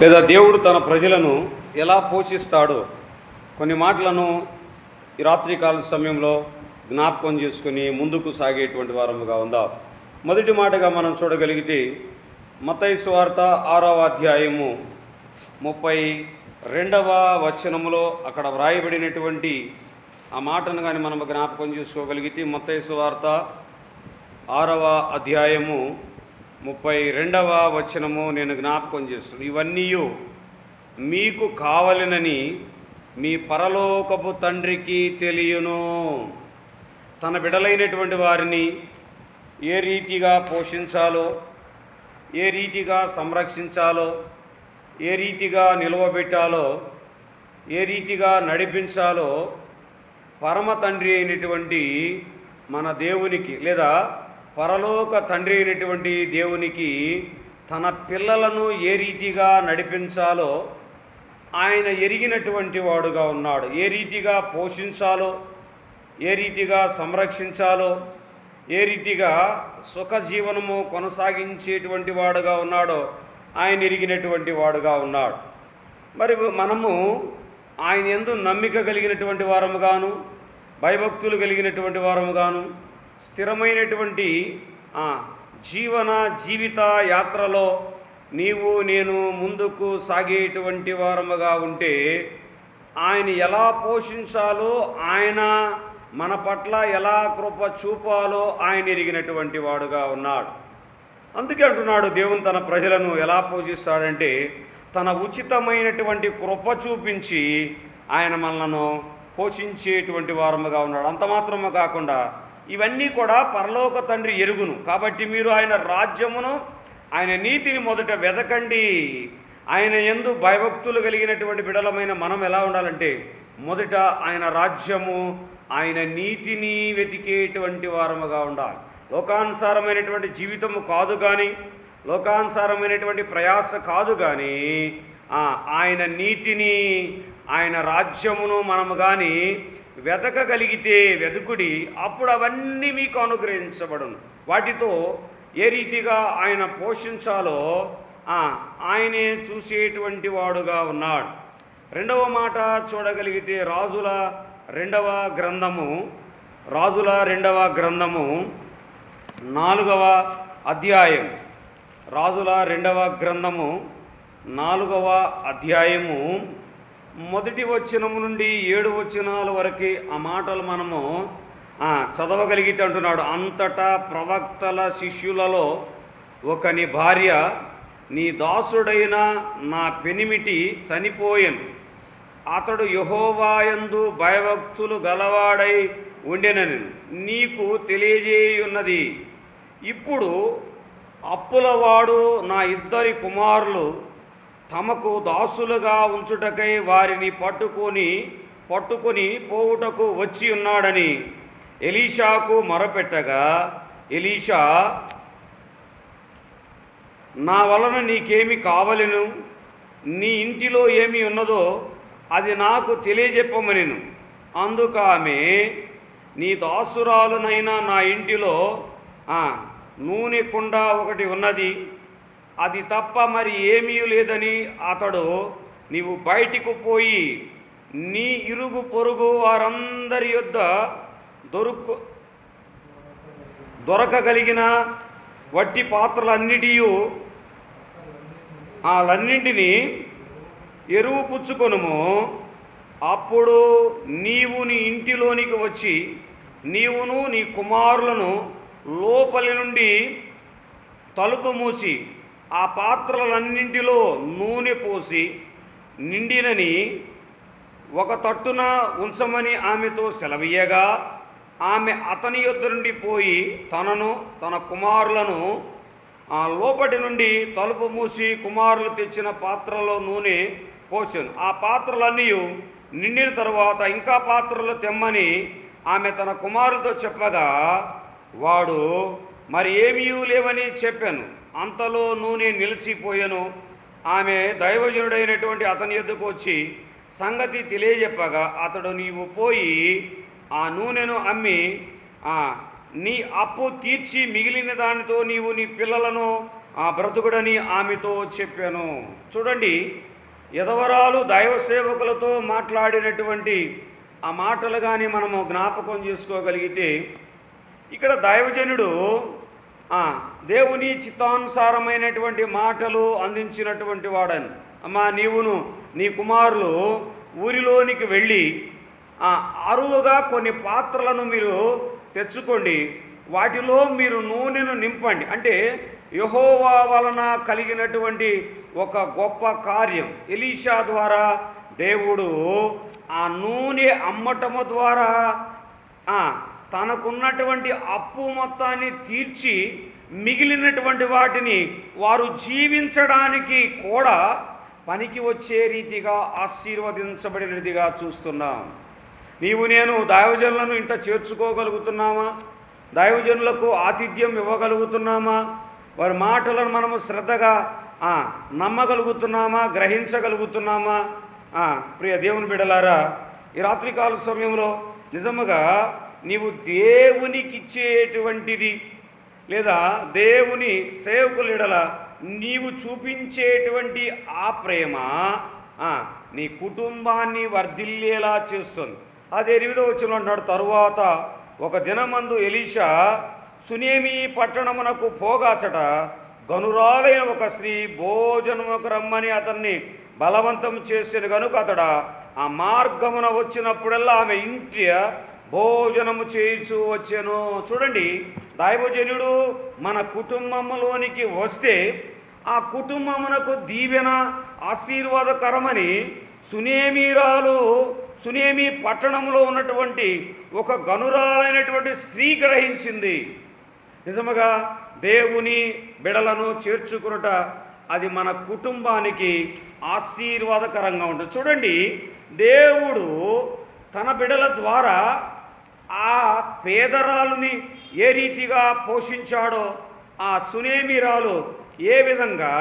లేదా దేవుడు తన ప్రజలను ఎలా పోషిస్తాడో కొన్ని మాటలను ఈ రాత్రికాల సమయంలో జ్ఞాపకం చేసుకుని ముందుకు సాగేటువంటి వారముగా ఉందాం. మొదటి మాటగా మనం చూడగలిగితే మతైసు వార్త ఆరవ అధ్యాయము ముప్పై రెండవ వచనములో అక్కడ వ్రాయబడినటువంటి ఆ మాటను కానీ మనం జ్ఞాపకం చేసుకోగలిగితే మతైసు వార్త ఆరవ అధ్యాయము ముప్పై రెండవ వచనము నేను జ్ఞాపకం చేస్తున్నాను ఇవన్నీ మీకు కావలనని మీ పరలోకపు తండ్రికి తెలియను. తన బిడలైనటువంటి వారిని ఏ రీతిగా పోషించాలో ఏ రీతిగా సంరక్షించాలో ఏ రీతిగా నిలవబెట్టాలో ఏ రీతిగా నడిపించాలో పరమ తండ్రి అయినటువంటి మన దేవునికి లేదా పరలోక తండ్రి అయినటువంటి దేవునికి తన పిల్లలను ఏ రీతిగా నడిపించాలో ఆయన ఎరిగినటువంటి వాడుగా ఉన్నాడు. ఏ రీతిగా పోషించాలో ఏ రీతిగా సంరక్షించాలో ఏ రీతిగా సుఖజీవనము కొనసాగించేటువంటి వాడుగా ఉన్నాడో ఆయన ఎరిగినటువంటి వాడుగా ఉన్నాడు. మరి మనము ఆయన ఎందు నమ్మిక కలిగినటువంటి వారముగాను భయభక్తులు కలిగినటువంటి వారముగాను స్థిరమైనటువంటి జీవన జీవిత యాత్రలో నీవు నేను ముందుకు సాగేటువంటి వారముగా ఉంటే ఆయన ఎలా పోషించాలో ఆయన మన పట్ల ఎలా కృప చూపాలో ఆయన ఎరిగినటువంటి వాడుగా ఉన్నాడు. అందుకే అంటున్నాడు దేవుని తన ప్రజలను ఎలా పోషిస్తాడంటే తన ఉచితమైనటువంటి కృప చూపించి ఆయన మనలను పోషించేటువంటి వారముగా ఉన్నాడు. అంత మాత్రమే కాకుండా ఇవన్నీ కూడా పరలోక తండ్రి ఎరుగును. కాబట్టి మీరు ఆయన రాజ్యమును ఆయన నీతిని మొదట వెదకండి. ఆయన ఎందు భయభక్తులు కలిగినటువంటి బిడలమైన మనం ఎలా ఉండాలంటే మొదట ఆయన రాజ్యము ఆయన నీతిని వెతికేటువంటి వారముగా ఉండాలి. లోకానుసారమైనటువంటి జీవితము కాదు కానీ లోకానుసారమైనటువంటి ప్రయాస కాదు కానీ ఆయన నీతిని ఆయన రాజ్యమును మనము కానీ వెతకగలిగితే వెతుకుడి అప్పుడు అవన్నీ మీకు అనుగ్రహించబడును. వాటితో ఏ రీతిగా ఆయన పోషించాలో ఆయనే చూసేటువంటి వాడుగా ఉన్నాడు. రెండవ మాట చూడగలిగితే రాజుల రెండవ గ్రంథము రాజుల రెండవ గ్రంథము నాలుగవ అధ్యాయం రాజుల రెండవ గ్రంథము నాలుగవ అధ్యాయము మొదటి వచనము నుండి ఏడు వచనాల వరకు ఆ మాటలు మనము చదవగలిగితే అంటున్నాడు అంతటా ప్రవక్తల శిష్యులలో ఒకని భార్య నీ దాసుడైన నా పెనిమిటి చనిపోయాను. అతడు యహోవాయందు భయభక్తులు గలవాడై ఉండెనని నీకు తెలియజేయున్నది. ఇప్పుడు అప్పులవాడు నా ఇద్దరి కుమారులు తమకు దాసులుగా ఉంచుటకై వారిని పట్టుకొని పట్టుకొని పోవుటకు వచ్చి ఉన్నాడని ఎలీషాకు మొరపెట్టగా ఎలీషా నా వలన నీకేమి కావలను? నీ ఇంటిలో ఏమి ఉన్నదో అది నాకు తెలియజెప్పమనిను. అందుకు ఆమె నీ దాసురాలునైనా నా ఇంటిలో నూనె కుండ ఒకటి ఉన్నది. అది తప్ప మరి ఏమీ లేదని అతడు నీవు బయటికి పోయి నీ ఇరుగు పొరుగు వారందరి యొద్ద దొరుకు దొరకగలిగిన వట్టి పాత్రలన్నిటియు వాళ్ళన్నింటినీ ఎరువు పుచ్చుకొనుము. అప్పుడు నీవు నీ ఇంటిలోనికి వచ్చి నీవును నీ కుమారులను లోపలి నుండి తలుపు మూసి ఆ పాత్రలన్నింటిలో నూనె పోసి నిండినని ఒక తట్టున ఉంచమని ఆమెతో సెలవీయగా ఆమె అతని యొద్ద నుండి పోయి తనను తన కుమారులను ఆ లోపటి నుండి తలుపు మూసి కుమారులు తెచ్చిన పాత్రలో నూనె పోసాను ఆ పాత్రలన్నీ నిండిన తర్వాత ఇంకా పాత్రలు తెమ్మని ఆమె తన కుమారులతో చెప్పగా వాడు మరి ఏమీ లేవని చెప్పాను. అంతలో నూనె నిలిచిపోయాను. ఆమె దైవజనుడైనటువంటి అతని ఎద్దుకు వచ్చి సంగతి తెలియజెప్పగా అతడు నీవు పోయి ఆ నూనెను అమ్మి నీ అప్పు తీర్చి మిగిలిన దానితో నీవు నీ పిల్లలను ఆ బ్రతుకుడని ఆమెతో చెప్పాను. చూడండి ఎదవరాలు దైవ సేవకులతో మాట్లాడినటువంటి ఆ మాటలు కానీ మనము జ్ఞాపకం చేసుకోగలిగితే ఇక్కడ దైవజనుడు దేవుని చిత్తానుసారమైనటువంటి మాటలు అందించినటువంటి వాడని. అమ్మా నీవును నీ కుమారులు ఊరిలోనికి వెళ్ళి అరువుగా కొన్ని పాత్రలను మీరు తెచ్చుకోండి. వాటిలో మీరు నూనెను నింపండి. అంటే యహోవా వలన కలిగినటువంటి ఒక గొప్ప కార్యం. ఎలీషా ద్వారా దేవుడు ఆ నూనె అమ్మటము ద్వారా తనకున్నటువంటి అప్పు మొత్తాన్ని తీర్చి మిగిలినటువంటి వాటిని వారు జీవించడానికి కూడా పనికి వచ్చే రీతిగా ఆశీర్వదించబడినదిగా చూస్తున్నాం. నీవు నేను దైవజనులను ఇంట చేర్చుకోగలుగుతున్నామా? దైవజనులకు ఆతిథ్యం ఇవ్వగలుగుతున్నామా? వారి మాటలను మనము శ్రద్ధగా నమ్మగలుగుతున్నామా? గ్రహించగలుగుతున్నామా? ప్రియ దేవుని బిడలారా ఈ రాత్రికాల సమయంలో నిజముగా నీవు దేవునికి ఇచ్చేటువంటిది లేదా దేవుని సేవకులిడల నీవు చూపించేటువంటి ఆ ప్రేమ నీ కుటుంబాన్ని వర్ధిల్లేలా చేస్తుంది. అది ఎనిమిదో వచ్చిన అంటాడు తరువాత ఒక దినమందు ఎలీషా సునేమి పట్టణమునకు పోగాచట గనురాలైన ఒక స్త్రీ భోజనముకు రమ్మని అతన్ని బలవంతం చేసిన. కనుక అతడ ఆ మార్గమున వచ్చినప్పుడల్లా ఆమె ఇంటి భోజనము చేయించు వచ్చాను. చూడండి దైవజనుడు మన కుటుంబంలోనికి వస్తే ఆ కుటుంబమునకు దీవెన ఆశీర్వాదకరమని సునేమీరాలు సునేమి పట్టణంలో ఉన్నటువంటి ఒక గనురాలైనటువంటి స్త్రీ గ్రహించింది. నిజముగా దేవుని బిడలను చేర్చుకునుట అది మన కుటుంబానికి ఆశీర్వాదకరంగా ఉంటుంది. చూడండి దేవుడు తన బిడల ద్వారా ఆ పేదరాలుని ఏ రీతిగా పోషించాడో ఆ సునేమిరాలు ఏ విధంగా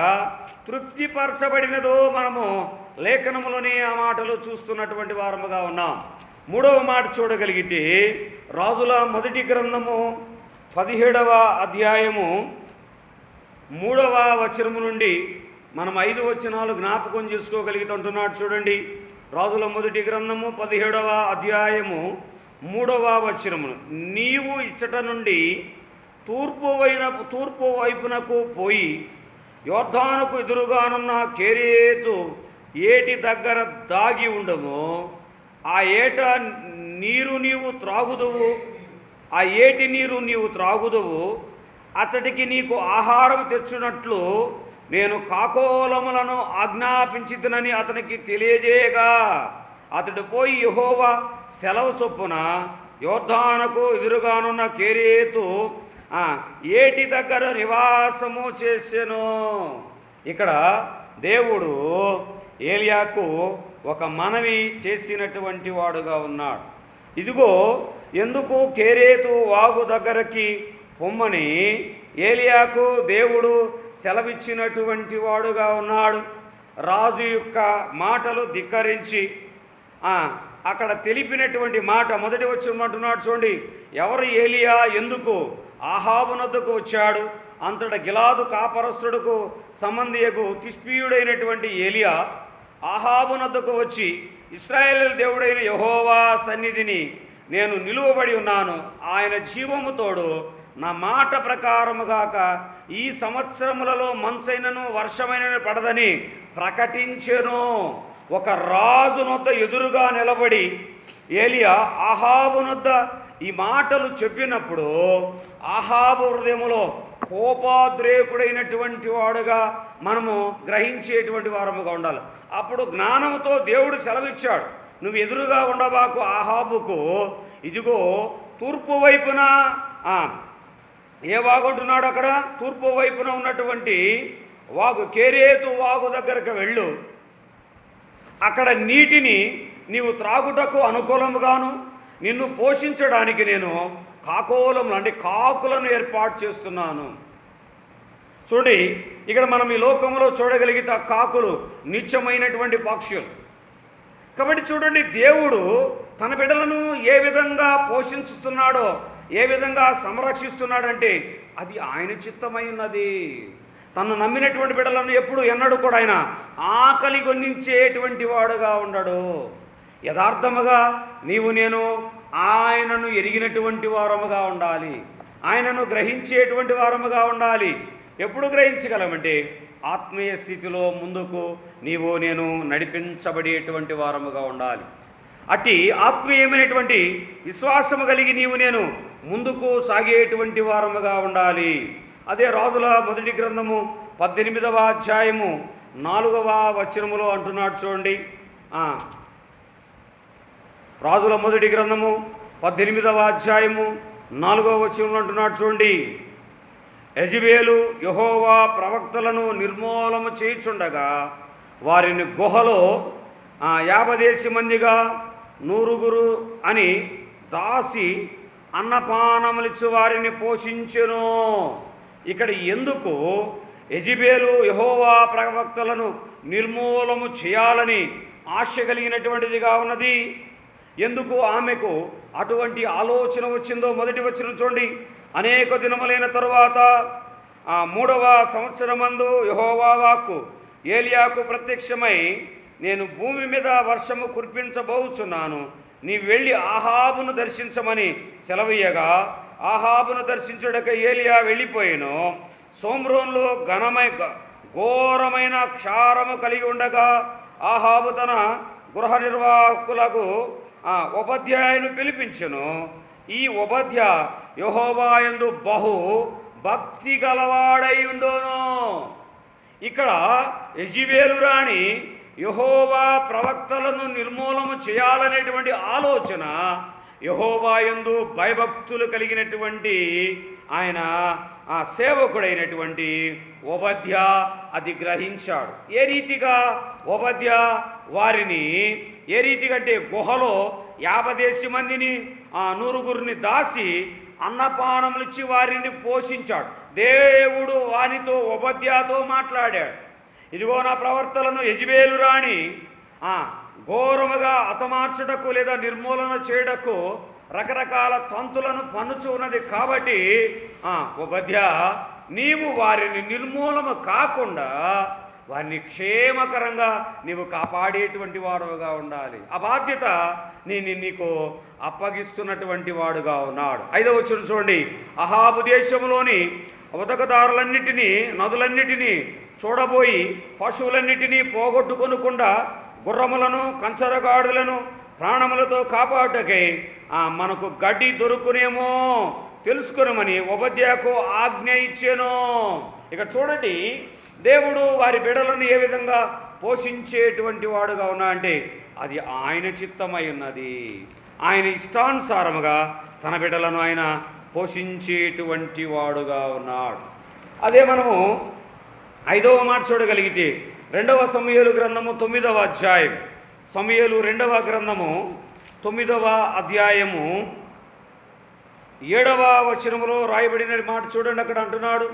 తృప్తిపరచబడినదో మనము లేఖనములోనే ఆ మాటలు చూస్తున్నటువంటి వారముగా ఉన్నాం. మూడవ మాట చూడగలిగితే రాజుల మొదటి గ్రంథము పదిహేడవ అధ్యాయము మూడవ వచనము నుండి మనం ఐదు వచనాలు జ్ఞాపకం చేసుకోగలుగుతుంటున్నాడు చూడండి. రాజుల మొదటి గ్రంథము పదిహేడవ అధ్యాయము మూడవ వచనమును. నీవు ఇచ్చట నుండి తూర్పు వైన తూర్పు వైపునకు పోయి యోర్ధానుకు ఎదురుగానున్న కేరేతు ఏటి దగ్గర దాగి ఉండము ఆ ఏట నీరు నీవు త్రాగుదువు ఆ ఏటి నీరు నీవు త్రాగుదువు అతడికి నీకు ఆహారం తెచ్చునట్లు నేను కాకోలములను ఆజ్ఞాపించితునని అతనికి తెలియజేయగా. అతడు పోయి యహోవా సెలవు చొప్పున యోర్ధానకు ఎదురుగానున్న కేరేతు ఏటి దగ్గర నివాసము చేసెను? ఇక్కడ దేవుడు ఏలియాకు ఒక మనవి చేసినటువంటి వాడుగా ఉన్నాడు. ఇదిగో ఎందుకు కేరేతు వాగు దగ్గరకి పొమ్మని ఏలియాకు దేవుడు సెలవిచ్చినటువంటి వాడుగా ఉన్నాడు. రాజు యొక్క మాటలు ధిక్కరించి అక్కడ తెలిపినటువంటి మాట మొదటి వచ్చినట్టున్నాడు చూడండి. ఎవరు ఏలియా ఎందుకు ఆహాబునద్దకు వచ్చాడు? అంతట గిలాదు కాపరస్తుడుకు సంబంధియకు తిష్పీయుడైనటువంటి ఏలియా ఆహాబునద్దకు వచ్చి ఇస్రాయేల్ దేవుడైన యహోవా సన్నిధిని నేను నిలువబడి ఉన్నాను ఆయన జీవముతోడు నా మాట ప్రకారముగాక ఈ సంవత్సరములలో మంచైనను వర్షమైనను పడదని ప్రకటించెను. ఒక రాజునొద్ద ఎదురుగా నిలబడి ఏలియా ఆహాబునొద్ద ఈ మాటలు చెప్పినప్పుడు ఆహాబు హృదయములో కోపాద్రేకుడైనటువంటి వాడుగా మనము గ్రహించేటువంటి వారముగా ఉండాలి. అప్పుడు జ్ఞానముతో దేవుడు సెలవిచ్చాడు. నువ్వు ఎదురుగా ఉండబాకు ఆహాబుకు ఇదిగో తూర్పు వైపున ఏ వాగుంటున్నాడు అక్కడ? తూర్పు వైపున ఉన్నటువంటి వాగు కేరేతు వాగు దగ్గరకు వెళ్ళు. అక్కడ నీటిని నీవు త్రాగుటకు అనుకూలముగాను నిన్ను పోషించడానికి నేను కాకోలములు అంటే కాకులను ఏర్పాటు చేస్తున్నాను. చూడండి ఇక్కడ మనం ఈ లోకంలో చూడగలిగితే ఆ కాకులు నిత్యమైనటువంటి పక్షులు. కాబట్టి చూడండి దేవుడు తన బిడ్డలను ఏ విధంగా పోషించుతున్నాడో ఏ విధంగా సంరక్షిస్తున్నాడంటే అది ఆయన చిత్తమై ఉన్నది తను నమ్మినటువంటి బిడ్డలను ఎప్పుడు ఎన్నడూ కూడా ఆయన ఆకలి గొన్నించేటువంటి వాడుగా ఉండడు. యథార్థముగా నీవు నేను ఆయనను ఎరిగినటువంటి వారముగా ఉండాలి. ఆయనను గ్రహించేటువంటి వారముగా ఉండాలి. ఎప్పుడు గ్రహించగలమంటే ఆత్మీయ స్థితిలో ముందుకు నీవు నేను నడిపించబడేటువంటి వారముగా ఉండాలి. అట్టి ఆత్మీయమైనటువంటి విశ్వాసము కలిగి నీవు నేను ముందుకు సాగేటువంటి వారముగా ఉండాలి. అదే రాజుల మొదటి గ్రంథము పద్దెనిమిదవ అధ్యాయము నాలుగవ వచనములో అంటున్నాడు చూడండి. రాజుల మొదటి గ్రంథము పద్దెనిమిదవ అధ్యాయము నాలుగవ వచనంలో అంటున్నాడు చూడండి. యజబేలు యహోవా ప్రవక్తలను నిర్మూలము చేయుచుండగా వారిని గుహలో యాభదేశి మందిగా నూరుగురు అని దాసి అన్నపానములిచ్చు వారిని పోషించెను. ఇక్కడ ఎందుకు ఎజిబేలు యహోవా ప్రవక్తలను నిర్మూలము చేయాలని ఆశ కలిగినటువంటిదిగా ఉన్నది? ఎందుకు ఆమెకు అటువంటి ఆలోచన వచ్చిందో మొదటి వచ్చిన చూడండి. అనేక దినములైన తరువాత ఆ మూడవ సంవత్సరమందు యహోవా వాక్కు ఏలియాకు ప్రత్యక్షమై నేను భూమి మీద వర్షము కురిపించబోచున్నాను. నీ వెళ్ళి ఆహాబును దర్శించమని సెలవీయగా ఆహాబును దర్శించుడక ఏలియా వెళ్ళిపోయాను సోమ్రోన్లో ఘనమై ఘోరమైన క్షారము కలిగి ఉండగా ఆహాబు తన గృహ నిర్వాహకులకు ఉపాధ్యాయును పిలిపించును. ఈ ఉపాధ్య యహోవాయందు బహు భక్తి గలవాడై ఉండును. ఇక్కడ యజివేలు రాణి యహోవా ప్రవక్తలను నిర్మూలము చేయాలనేటువంటి ఆలోచన యహోవాయందు భయభక్తులు కలిగినటువంటి ఆయన ఆ సేవకుడైనటువంటి ఉపధ్య అది గ్రహించాడు ఏ రీతిగా ఉపధ్య వారిని ఏ రీతిగా అంటే గుహలో యాభదేశి మందిని ఆ నూరుగురిని దాసి అన్నపానములిచ్చి వారిని పోషించాడు. దేవుడు వారితో ఉపధ్యాతో మాట్లాడాడు. ఇదిగో నా ప్రవర్తనను యజిబేలు రాణి ఘోరముగా హతమార్చుటకు లేదా నిర్మూలన చేయుటకు రకరకాల తంతులను పన్నుచు ఉన్నది కాబట్టి ఉపధ్య నీవు వారిని నిర్మూలము కాకుండా వారిని క్షేమకరంగా నీవు కాపాడేటువంటి వాడుగా ఉండాలి. ఆ బాధ్యత నేను నీకు అప్పగిస్తున్నటువంటి వాడుగా ఉన్నాడు. ఐదవ వచ్చిన చూడండి. అహాబు దేశంలోని ఉదకదారులన్నిటినీ నదులన్నిటినీ చూడబోయి పశువులన్నిటినీ పోగొట్టుకొనకుండా గుర్రములను కంచరగాడులను ప్రాణములతో కాపాడకై ఆ, మనకు గడ్డి దొరుకునేమో తెలుసుకునమని ఉపధ్యాకు ఆజ్ఞ ఇచ్చాను. ఇక చూడండి దేవుడు వారి బిడలను ఏ విధంగా పోషించేటువంటి వాడుగా ఉన్నా అంటే అది ఆయన చిత్తమై ఉన్నది. ఆయన ఇష్టానుసారముగా తన బిడలను ఆయన పోషించేటువంటి వాడుగా ఉన్నాడు. అదే మనము ఐదవ మాట చూడగలిగితే రెండవ సమయలు గ్రంథము తొమ్మిదవ అధ్యాయం సమయలు రెండవ గ్రంథము తొమ్మిదవ అధ్యాయము. ఏడవ వచనములో రాయబడిన మాట చూడండి అక్కడ అంటున్నాడు.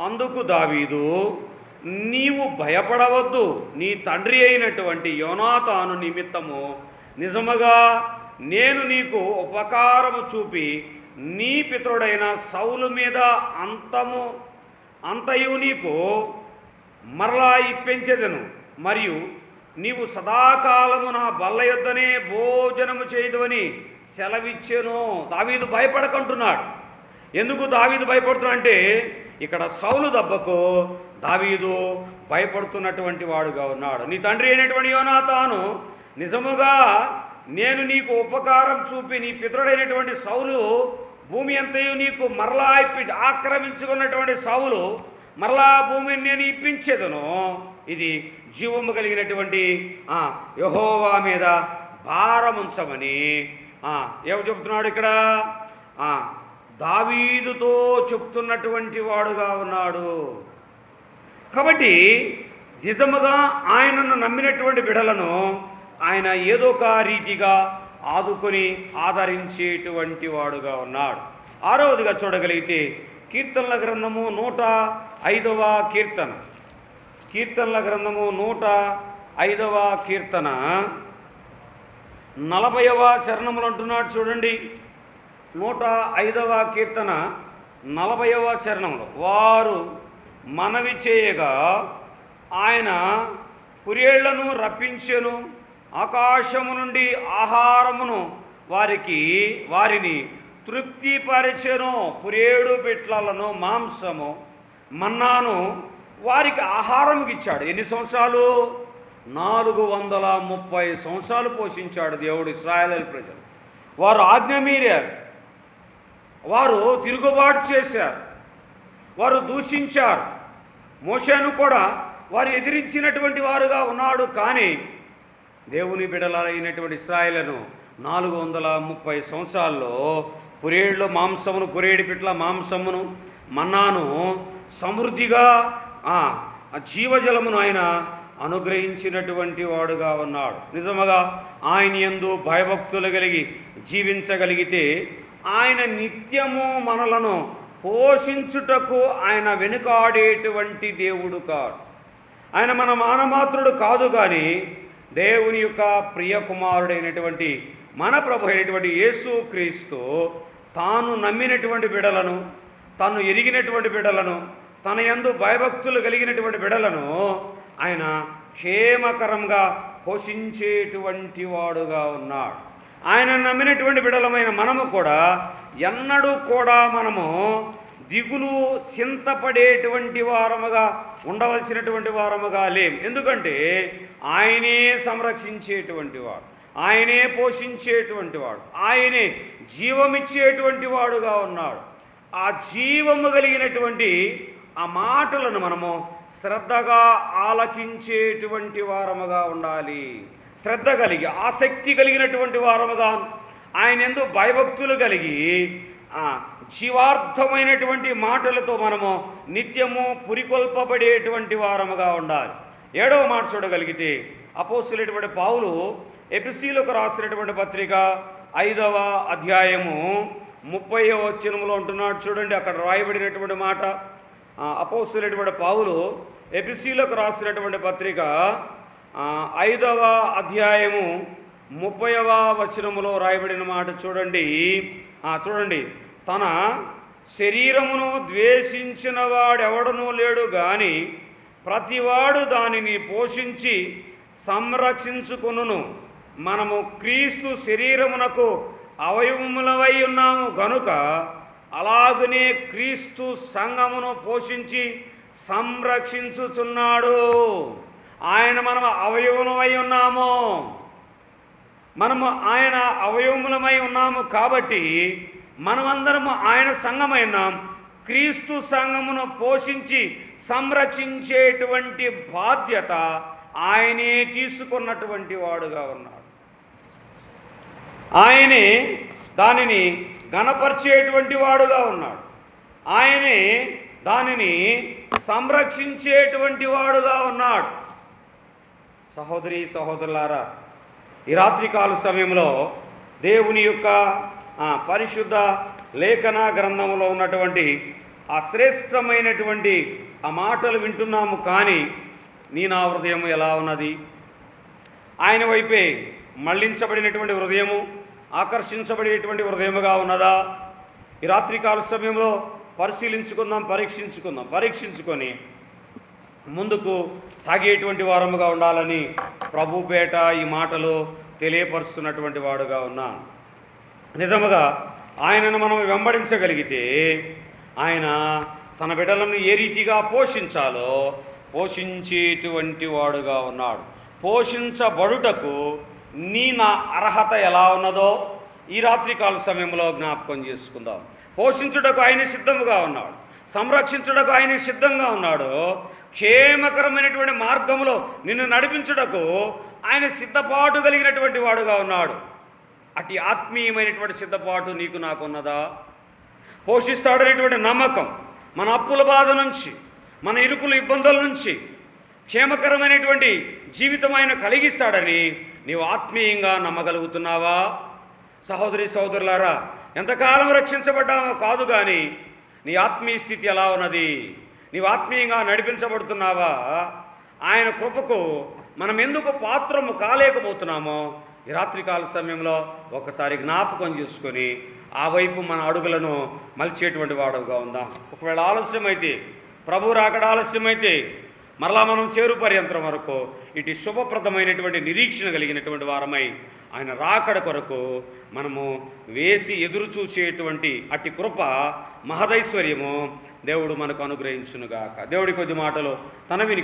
అందుకు దావీదు నీవు భయపడవద్దు. నీ తండ్రి అయినటువంటి యోనాతాను నిమిత్తము నిజముగా నేను నీకు ఉపకారము చూపి నీ పితరుడైన సౌలు మీద అంతము అంతయు నీకు మరలా ఇప్పించెదను. మరియు నీవు సదాకాలము నా బల్ల యొద్దనే భోజనము చేయదువని సెలవిచ్చెను. దావీదు భయపడకంటున్నాడు. ఎందుకు దావీదు భయపడుతున్నా అంటే ఇక్కడ సౌలు దెబ్బకు దావీదు భయపడుతున్నటువంటి వాడుగా ఉన్నాడు. నీ తండ్రి అయినటువంటి యోనాతాను నిజముగా నేను నీకు ఉపకారం చూపి నీ పితరుడైనటువంటి సౌలు భూమి అంతయు నీకు మరలా ఇప్పి ఆక్రమించుకున్నటువంటి సౌలు మరలా భూమిని నేను ఇప్పించేదను. ఇది జీవము కలిగినటువంటి యహోవా మీద భారముంచమని ఉంచమని ఏమో చెప్తున్నాడు ఇక్కడ? దావీదుతో చెప్తున్నటువంటి వాడుగా ఉన్నాడు. కాబట్టి నిజముగా ఆయనను నమ్మినటువంటి బిడలను ఆయన ఏదో ఒక రీతిగా ఆదుకొని ఆదరించేటువంటి వాడుగా ఉన్నాడు. ఆరవదిగా చూడగలిగితే కీర్తనల గ్రంథము నూట ఐదవ కీర్తన. కీర్తనల గ్రంథము నూట ఐదవ కీర్తన. నలభైవ చరణములు అంటున్నాడు చూడండి. నూట ఐదవ కీర్తన నలభైవ చరణంలో వారు మనవి చేయగా ఆయన పురేళ్ళను రప్పించెను. ఆకాశము నుండి ఆహారమును వారికి వారిని తృప్తిపరిచెను పురేడు పిట్లలను మాంసము మన్నాను వారికి ఆహారం ఇచ్చాడు ఎన్ని సంవత్సరాలు? నాలుగు వందల ముప్పై సంవత్సరాలు పోషించాడు దేవుడు ఇస్రాయల్ ప్రజలు. వారు ఆజ్ఞ మీరారు. వారు తిరుగుబాటు చేశారు. వారు దూషించారు. మోషేను కూడా వారు ఎదిరించినటువంటి వారుగా ఉన్నాడు. కానీ దేవుని బిడలైనటువంటి ఇస్రాయలను నాలుగు వందల ముప్పై సంవత్సరాల్లో పురేళ్ళు మాంసమును పురేడి పిట్ల మాంసమును మన్నాను సమృద్ధిగా ఆ జీవజలమును ఆయన అనుగ్రహించినటువంటి వాడుగా ఉన్నాడు. నిజముగా ఆయన యందు భయభక్తులు కలిగి జీవించగలిగితే ఆయన నిత్యము మనలను పోషించుటకు ఆయన వెనుకాడేటువంటి దేవుడు కాడు. ఆయన మన మానమాత్రుడు కాదు కానీ దేవుని యొక్క ప్రియకుమారుడైనటువంటి మన ప్రభు అయినటువంటి యేసు క్రీస్తు తాను నమ్మినటువంటి బిడలను తాను ఎరిగినటువంటి బిడలను తన యందు భయభక్తులు కలిగినటువంటి బిడలను ఆయన క్షేమకరంగా పోషించేటువంటి వాడుగా ఉన్నాడు. ఆయన నమ్మినటువంటి బిడలమైన మనము కూడా ఎన్నడూ కూడా మనము దిగులు చింతపడేటువంటి వారముగా ఉండవలసినటువంటి వారముగా లేం. ఎందుకంటే ఆయనే సంరక్షించేటువంటి వాడు. ఆయనే పోషించేటువంటి వాడు ఆయనే జీవమిచ్చేటువంటి వాడుగా ఉన్నాడు. ఆ జీవము కలిగినటువంటి ఆ మాటలను మనము శ్రద్ధగా ఆలకించేటువంటి వారముగా ఉండాలి. శ్రద్ధ కలిగి ఆసక్తి కలిగినటువంటి వారముగా ఆయన ఎందు భయభక్తులు కలిగి జీవార్థమైనటువంటి మాటలతో మనము నిత్యము పురికొల్పబడేటువంటి వారముగా ఉండాలి. ఏడవ మాట చూడగలిగితే అపోసులటువంటి పావులు ఎపిసీలకు రాసినటువంటి పత్రిక ఐదవ అధ్యాయము ముప్పై వచనములో ఉంటున్నాడు చూడండి అక్కడ రాయబడినటువంటి మాట అపోసినటువంటి అపోస్తులైనటువంటి పావులు ఎపిసీలకు రాసినటువంటి పత్రిక ఐదవ అధ్యాయము ముప్పైవ వచనములో రాయబడిన మాట చూడండి. చూడండి. తన శరీరమును ద్వేషించిన వాడెవడనూ లేడు గాని ప్రతివాడు దానిని పోషించి సంరక్షించుకొనును. మనము క్రీస్తు శరీరమునకు అవయవములవై ఉన్నాము గనుక అలాగనే క్రీస్తు సంఘమును పోషించి సంరక్షించుచున్నాడు. ఆయన మనం అవయవములమై ఉన్నాము. మనము ఆయన అవయవములమై ఉన్నాము కాబట్టి మనమందరము ఆయన సంఘమైనాం క్రీస్తు సంఘమును పోషించి సంరక్షించేటువంటి బాధ్యత ఆయనే తీసుకున్నటువంటి వాడుగా ఉన్నాడు. ఆయనే దానిని గణపరిచేటువంటి వాడుగా ఉన్నాడు. ఆయనే దానిని సంరక్షించేటువంటి వాడుగా ఉన్నాడు. సహోదరి సహోదరులారా ఈ రాత్రికాల సమయంలో దేవుని యొక్క పరిశుద్ధ లేఖన గ్రంథంలో ఉన్నటువంటి ఆ శ్రేష్టమైనటువంటి ఆ మాటలు వింటున్నాము కానీ నీ నా హృదయం ఎలా ఉన్నది? ఆయన వైపే మళ్ళించబడినటువంటి హృదయము ఆకర్షించబడేటువంటి హృదయముగా ఉన్నదా? ఈ రాత్రికాల సమయంలో పరిశీలించుకుందాం పరీక్షించుకుందాం పరీక్షించుకొని ముందుకు సాగేటువంటి వారముగా ఉండాలని ప్రభుపేట ఈ మాటలు తెలియపరుస్తున్నటువంటి వాడుగా ఉన్నాను. నిజముగా ఆయనను మనం వెంబడించగలిగితే ఆయన తన బిడ్డలను ఏ రీతిగా పోషించాలో పోషించేటువంటి వాడుగా ఉన్నాడు. పోషించబడుటకు నీ నా అర్హత ఎలా ఉన్నదో ఈ రాత్రికాల సమయంలో జ్ఞాపకం చేసుకుందాం. పోషించుటకు ఆయన సిద్ధముగా ఉన్నాడు. సంరక్షించుటకు ఆయన సిద్ధంగా ఉన్నాడు. క్షేమకరమైనటువంటి మార్గంలో నిన్ను నడిపించుటకు ఆయన సిద్ధపాటు కలిగినటువంటి వాడుగా ఉన్నాడు. అటు ఆత్మీయమైనటువంటి సిద్ధపాటు నీకు నాకు ఉన్నదా పోషిస్తాడనేటువంటి నమ్మకం మన అప్పుల బాధ నుంచి మన ఇరుకుల ఇబ్బందుల నుంచి క్షేమకరమైనటువంటి జీవితం ఆయన కలిగిస్తాడని నీవు ఆత్మీయంగా నమ్మగలుగుతున్నావా? సహోదరి సహోదరులారా ఎంతకాలం రక్షించబడ్డామో కాదు కానీ నీ ఆత్మీయ స్థితి ఎలా ఉన్నది? నీవు ఆత్మీయంగా నడిపించబడుతున్నావా? ఆయన కృపకు మనం ఎందుకు పాత్రము కాలేకపోతున్నామో ఈ రాత్రికాల సమయంలో ఒకసారి జ్ఞాపకం చేసుకొని ఆ వైపు మన అడుగులను మలిచేటువంటి వాడుగా ఉందాం. ఒకవేళ ఆలస్యం అయితే ప్రభు రాకడ ఆలస్యమైతే మరలా మనం చేరు పర్యంతరం వరకు ఇటు శుభప్రదమైనటువంటి నిరీక్షణ కలిగినటువంటి వారమై ఆయన రాకడ కొరకు మనము వేసి ఎదురు చూసేటువంటి అట్టి కృప మహదైశ్వర్యము దేవుడు మనకు అనుగ్రహించునుగాక. దేవుడి కొద్ది మాటలు తన